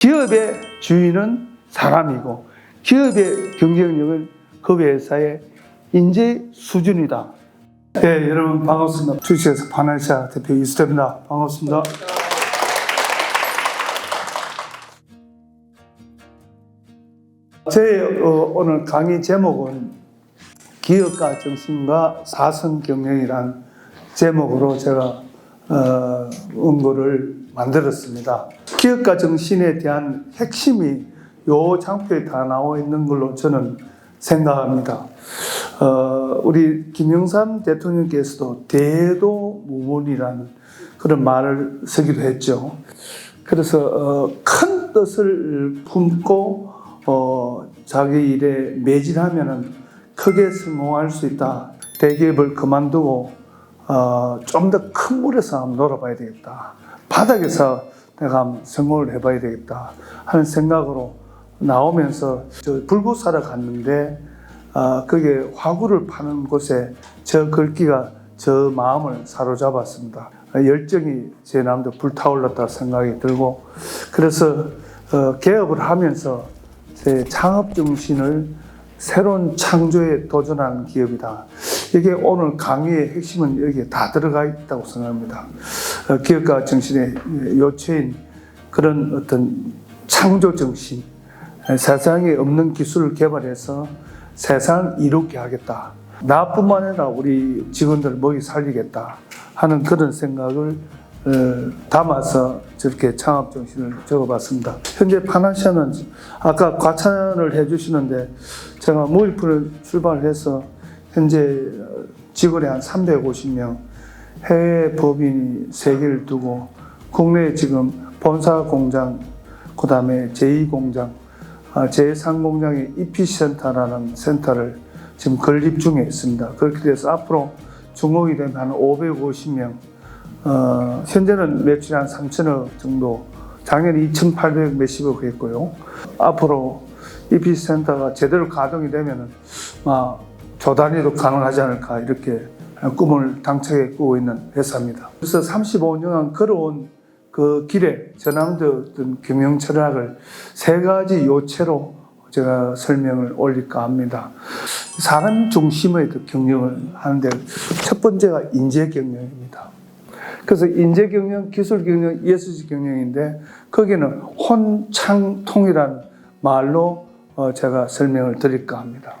기업의 주인은 사람이고 기업의 경쟁력은 그 회사의 인재 수준이다. 네, 여러분 반갑습니다. 주식회사 파나시아 대표 이수태입니다. 반갑습니다. 제 어, 오늘 강의 제목은 기업가 정신과 사성 경영이란 제목으로 제가 어, 원고를 만들었습니다. 기업가 정신에 대한 핵심이 요 장표에 다 나와 있는 걸로 저는 생각합니다. 어, 우리 김영삼 대통령께서도 대도 무문이라는 그런 말을 쓰기도 했죠. 그래서 어, 큰 뜻을 품고 어, 자기 일에 매진하면은 크게 성공할 수 있다. 대기업을 그만두고 어, 좀 더 큰 물에서 한번 놀아봐야 되겠다. 바닥에서 내가 한번 성공을 해봐야 되겠다 하는 생각으로 나오면서 저 불구사를 갔는데 어, 그게 화구를 파는 곳에 저 글귀가 저 마음을 사로잡았습니다. 열정이 제 마음도 불타올랐다 생각이 들고 그래서 어, 개업을 하면서 제 창업 정신을 새로운 창조에 도전하는 기업이다. 이게 오늘 강의의 핵심은 여기에 다 들어가 있다고 생각합니다. 어, 기업가 정신의 요체인 그런 어떤 창조 정신, 세상에 없는 기술을 개발해서 세상을 이롭게 하겠다. 나뿐만 아니라 우리 직원들 먹이 살리겠다 하는 그런 생각을 어, 담아서 저렇게 창업 정신을 적어봤습니다. 현재 파나시아는 아까 과찬을 해주시는데 제가 무일푼을 출발해서 현재 직원이 한 350명, 해외 법인이 3개를 두고 국내에 지금 본사 공장, 그 다음에 제2공장, 제3공장의 EP센터라는 센터를 지금 건립 중에 있습니다. 그렇게 돼서 앞으로 중공이 되면 한 550명, 어, 현재는 매출이 한 3천억 정도, 작년에 2,800 몇십억 했고요. 앞으로 EP센터가 제대로 가동이 되면은, 막, 조단위도 가능하지 않을까, 이렇게 꿈을 당차게 꾸고 있는 회사입니다. 그래서 35년 걸어온 그 길에 전함도 어떤 경영 철학을 세 가지 요체로 제가 설명을 올릴까 합니다. 사람 중심의 그 경영을 하는데 첫 번째가 인재 경영입니다. 그래서 인재 경영, 기술 경영, 예술적 경영인데 거기는 혼창통이라는 말로 어, 제가 설명을 드릴까 합니다.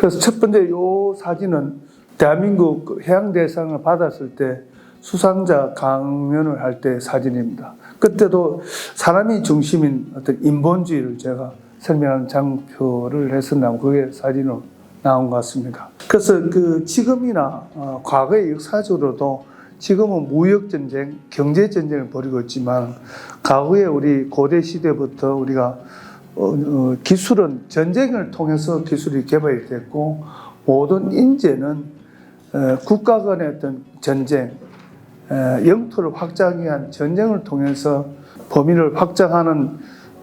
그래서 첫 번째 요 사진은 대한민국 그 해양대상을 받았을 때 수상자 강연을 할 때 사진입니다. 그때도 사람이 중심인 어떤 인본주의를 제가 설명하는 장표를 해서 나온 그게 사진으로 나온 것 같습니다. 그래서 그 지금이나 어, 과거의 역사적으로도 지금은 무역전쟁, 경제전쟁을 벌이고 있지만 과거에 우리 고대 시대부터 우리가 어, 어, 기술은 전쟁을 통해서 기술이 개발이 됐고 모든 인재는 어, 국가 간의 어떤 전쟁, 에, 영토를 확장하기 위한 전쟁을 통해서 범위를 확장하는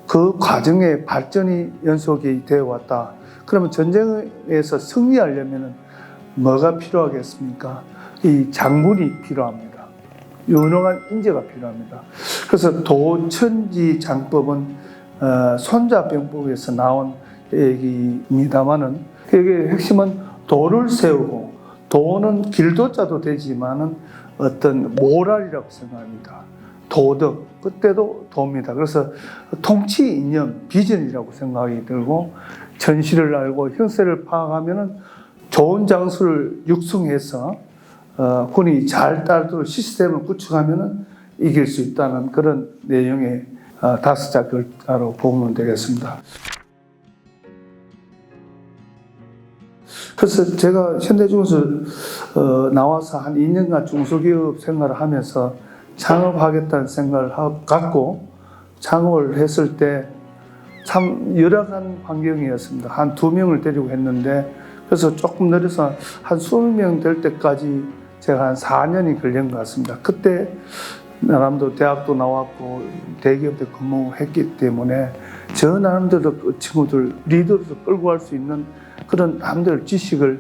그 과정의 발전이 연속이 되어 왔다. 그러면 전쟁에서 승리하려면 뭐가 필요하겠습니까? 이 장군이 필요합니다. 유능한 인재가 필요합니다. 그래서 도천지 장법은 어, 손자병법에서 나온 얘기입니다만은 여기 핵심은 도를 세우고 도는 길도자도 되지만은 어떤 모랄이라고 생각합니다. 도덕 그때도 도입니다. 그래서 통치 이념 비전이라고 생각이 들고 전시를 알고 형세를 파악하면은 좋은 장수를 육성해서 어, 군이 잘 따르도록 시스템을 구축하면은 이길 수 있다는 그런 내용의 어, 다섯 자 글자로 보면 되겠습니다. 그래서 제가 현대중에서 어, 나와서 한 2년간 중소기업 생활을 하면서 창업하겠다는 생각을 하, 갖고 창업을 했을 때 참 열악한 환경이었습니다. 한 두 명을 데리고 했는데 그래서 조금 늘려서 한 20명 될 때까지 제가 한 4년이 걸린 것 같습니다. 그때 나름대로 대학도 나왔고 대기업에 근무했기 때문에 저 나름대로 그 친구들 리더로서 끌고 갈 수 있는 그런 나름대로 지식을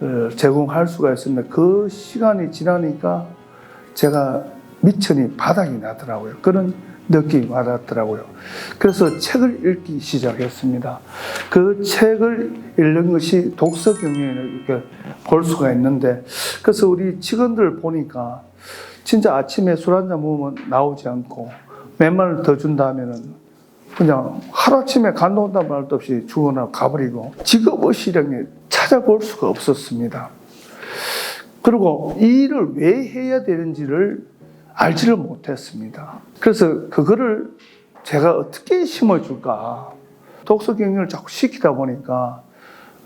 어, 제공할 수가 있습니다. 그 시간이 지나니까 제가 미천이 바닥이 나더라고요. 그런 느낌이 와닿더라고요. 그래서 책을 읽기 시작했습니다. 그 책을 읽는 것이 독서 경영을 이렇게 볼 수가 있는데, 그래서 우리 직원들 보니까 진짜 아침에 술 한 잔 먹으면 나오지 않고, 몇만 원더 준다 하면은 그냥 하루아침에 간다온다 말도 없이 죽어나 가버리고 직업의식이라는 게 찾아볼 수가 없었습니다. 그리고 이 일을 왜 해야 되는지를 알지를 못했습니다. 그래서 그거를 제가 어떻게 심어줄까. 독서 경영을 자꾸 시키다 보니까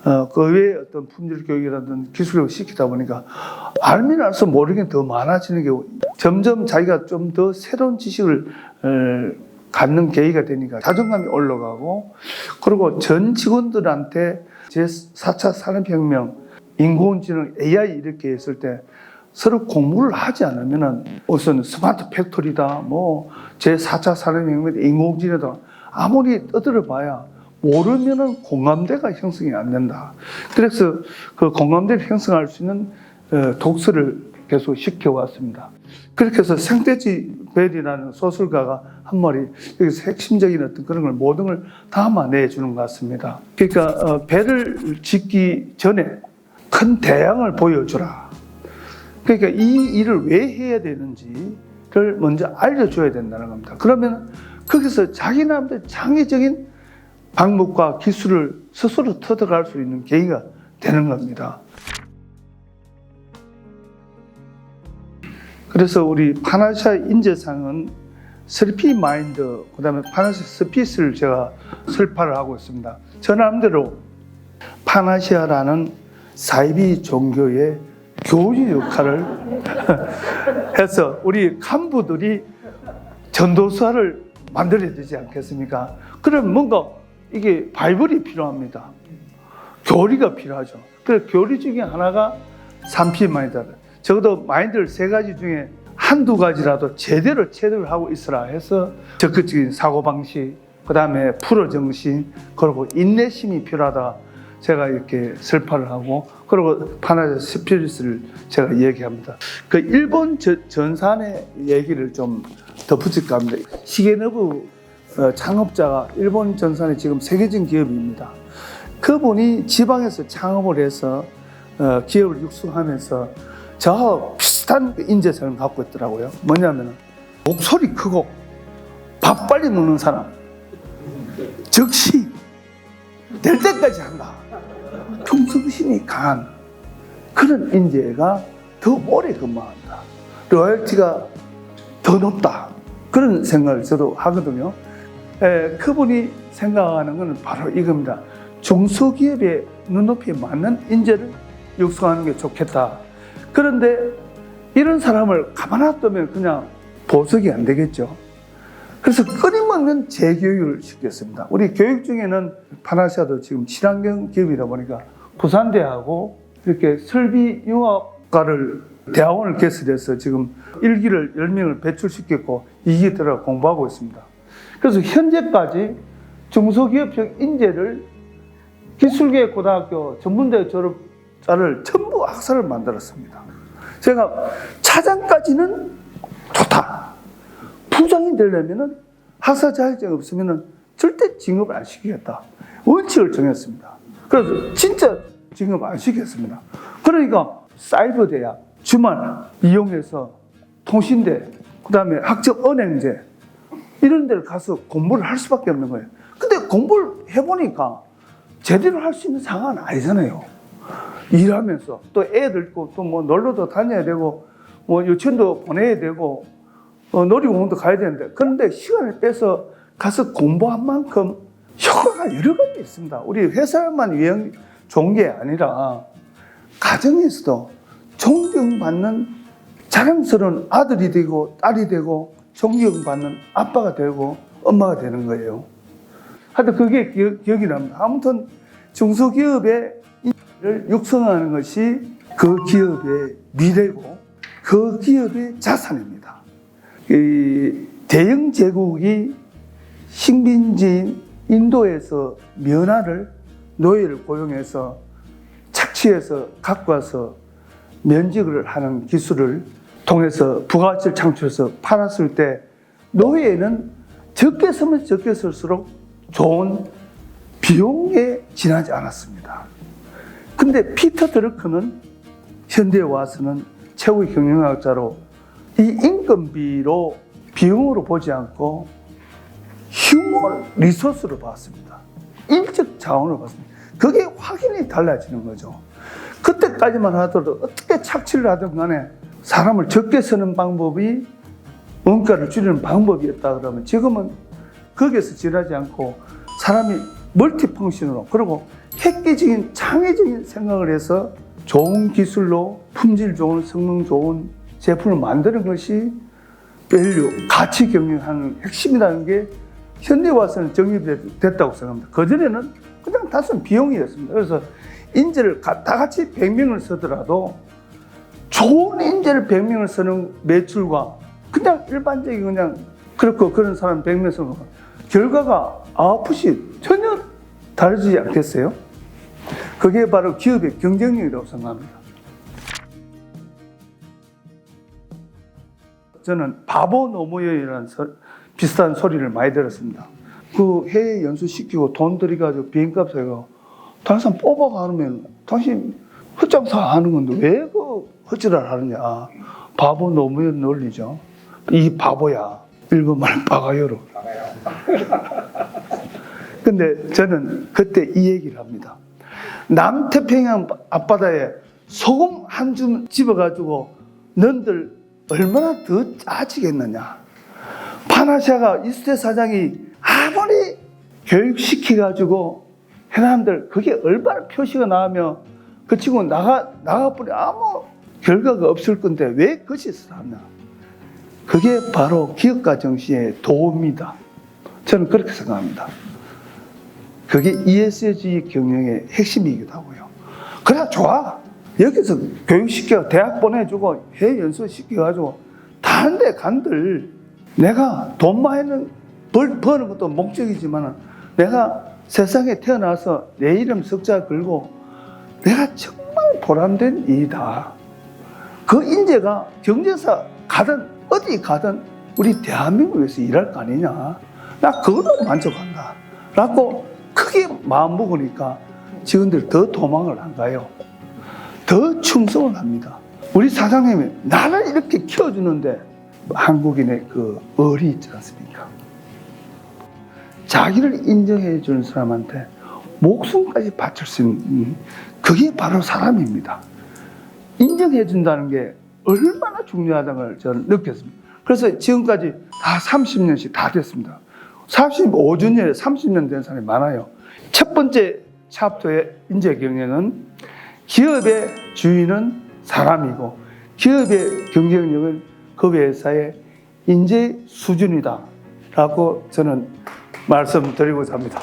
어, 그 외에 어떤 품질 교육이라든 기술 교육을 시키다 보니까 알면 알수 모르긴 더 많아지는 게 점점 자기가 좀 더 새로운 지식을 어, 갖는 계기가 되니까 자존감이 올라가고 그리고 전 직원들한테 제 4차 산업혁명, 인공지능, AI 이렇게 했을 때 서로 공부를 하지 않으면은 우선 스마트 팩토리다, 뭐 제 4차 산업혁명, 인공지능이다 아무리 떠들어 봐야 모르면은 공감대가 형성이 안 된다. 그래서 그 공감대를 형성할 수 있는 어, 독서를 계속 시켜왔습니다. 그렇게 해서 생태지 벨이라는 소설가가 한 말이 여기서 핵심적인 어떤 그런 걸 모든 걸 담아내 주는 것 같습니다. 그러니까 어, 배를 짓기 전에 큰 대양을 보여주라. 그러니까 이 일을 왜 해야 되는지를 먼저 알려줘야 된다는 겁니다. 그러면 거기서 자기 나름대로 창의적인 방법과 기술을 스스로 터득할 수 있는 계기가 되는 겁니다. 그래서 우리 파나샤 인재상은 슬피 마인드, 그 다음에 파나샤 스피스를 제가 설파를 하고 있습니다. 저 나름대로 파나시아라는 사이비 종교의 교주 역할을 해서 우리 간부들이 전도사를 만들어야 되지 않겠습니까? 그럼 뭔가 이게 바이블이 필요합니다. 교리가 필요하죠. 그래서 교리 중에 하나가 3P 마인드. 적어도 마인드를 세 가지 중에 한두 가지라도 제대로 체득을 하고 있으라 해서 적극적인 사고방식, 그 다음에 프로 정신, 그리고 인내심이 필요하다. 제가 이렇게 설파를 하고, 그리고 파나자 스피리스를 제가 얘기합니다. 그 일본 저- 전산의 얘기를 좀 덧붙일까 합니다. 어, 창업자가 일본 전산의 지금 세계적인 기업입니다. 그분이 지방에서 창업을 해서 어, 기업을 육성하면서 저 비슷한 인재성을 갖고 있더라고요. 뭐냐면 목소리 크고 밥 빨리 먹는 사람, 즉시 될 때까지 한다. 충성심이 강한 그런 인재가 더 오래 근무한다. 로열티가 더 높다. 그런 생각을 저도 하거든요. 에, 그분이 생각하는 것은 바로 이겁니다. 중소기업의 눈높이에 맞는 인재를 육성하는 게 좋겠다. 그런데 이런 사람을 가만 놔두면 그냥 보석이 안 되겠죠. 그래서 끊임없는 재교육을 시켰습니다. 우리 교육 중에는 파나시아도 지금 친환경 기업이다 보니까 부산대하고 이렇게 설비 융합과를 대학원을 개설해서 지금 일기를 10명을 배출시켰고 2기 들어 공부하고 있습니다. 그래서 현재까지 중소기업적 인재를 기술계 고등학교 전문대 졸업자를 전부 학사를 만들었습니다. 제가 차장까지는 좋다. 부장이 되려면은 학사 자격증 없으면은 절대 진급을 안 시키겠다. 원칙을 정했습니다. 그래서 진짜 진급 안 시켰습니다. 그러니까 사이버 대학, 주말 이용해서 통신대, 그 다음에 학적 은행제 이런 데를 가서 공부를 할 수밖에 없는 거예요. 근데 공부를 해보니까 제대로 할 수 있는 상황은 아니잖아요. 일하면서 또 애들 있고 또 뭐 놀러도 다녀야 되고 뭐 유치원도 보내야 되고 어, 놀이공원도 가야 되는데 그런데 시간을 빼서 가서 공부한 만큼 효과가 여러 가지 있습니다. 우리 회사만 위한 좋은 게 아니라 가정에서도 존경받는 자랑스러운 아들이 되고 딸이 되고 존경받는 아빠가 되고 엄마가 되는 거예요. 하여튼 그게 기억, 기억이 납니다. 아무튼 중소기업의 육성하는 것이 그 기업의 미래고 그 기업의 자산입니다. 이 대영 제국이 식민지인 인도에서 면화를 노예를 고용해서 착취해서 갖고 와서 면직을 하는 기술을 통해서 부가가치를 창출해서 팔았을 때 노예는 적게 쓰면 적게 쓸수록 좋은 비용에 지나지 않았습니다. 근데 피터 드러크는 현대에 와서는 최고의 경영학자로 이 인건비로 비용으로 보지 않고 휴먼 리소스로 봤습니다. 인적 자원으로 봤습니다. 그게 확연히 달라지는 거죠. 그때까지만 하더라도 어떻게 착취를 하든 간에 사람을 적게 쓰는 방법이 원가를 줄이는 방법이었다 그러면 지금은 거기에서 지나지 않고 사람이 멀티펑션으로 그리고 획기적인 창의적인 생각을 해서 좋은 기술로 품질 좋은 성능 좋은 제품을 만드는 것이 밸류 가치 경영하는 핵심이라는 게 현대 와서는 정립됐다고 생각합니다. 그전에는 그냥 단순 비용이었습니다. 그래서 인재를 가- 다 같이 100명을 쓰더라도 좋은 인재를 100명을 쓰는 매출과 그냥 일반적인 그냥 그렇고 그런 사람 100명 쓰는 거 결과가 아웃풋이 전혀 다르지 않겠어요? 그게 바로 기업의 경쟁력이라고 생각합니다. 저는 바보 노무현이라는 소- 비슷한 소리를 많이 들었습니다. 그 해외 연수 시키고 돈 들여가지고 비행값 해고 당신 뽑아가면 당신 헛장사 하는 건데 왜 그 헛질을 하느냐. 바보 노무현 논리죠. 이 바보야. 일본말 바가요로. 근데 저는 그때 이 얘기를 합니다. 남태평양 앞바다에 소금 한 줌 집어가지고 너희들 얼마나 더 짜지겠느냐. 파나샤가 이스테 사장이 아무리 교육시켜가지고 해남들 그게 얼마나 표시가 나오며 그 친구 나가, 나가버리 아무 결과가 없을 건데 왜 그 짓을 하냐. 그게 바로 기업가 정신의 도움이다. 저는 그렇게 생각합니다. 그게 ESG 경영의 핵심이기도 하고요. 그래 좋아. 여기서 교육시켜 대학 보내주고 해외 연수 시켜가지고 다른 데 간들 내가 돈 많이 벌, 버는 것도 목적이지만 내가 세상에 태어나서 내 이름 석자 걸고 내가 정말 보람된 일이다. 그 인재가 경제사 가든 어디 가든 우리 대한민국을 위해서 일할 거 아니냐. 나 그걸로 만족한다. 라고 크게 마음 먹으니까 직원들 더 도망을 안 가요. 더 충성을 합니다. 우리 사장님이 나를 이렇게 키워주는데 한국인의 그 의리 있지 않습니까? 자기를 인정해 주는 사람한테 목숨까지 바칠 수 있는 그게 바로 사람입니다. 인정해 준다는 게 얼마나 중요하다는 걸 저는 느꼈습니다. 그래서 지금까지 다 30년씩 다 됐습니다. 45주년에 30년 된 사람이 많아요. 첫 번째 챕터의 인재 경영은 기업의 주인은 사람이고 기업의 경쟁력은 그 회사의 인재 수준이다. 라고 저는 말씀드리고자 합니다.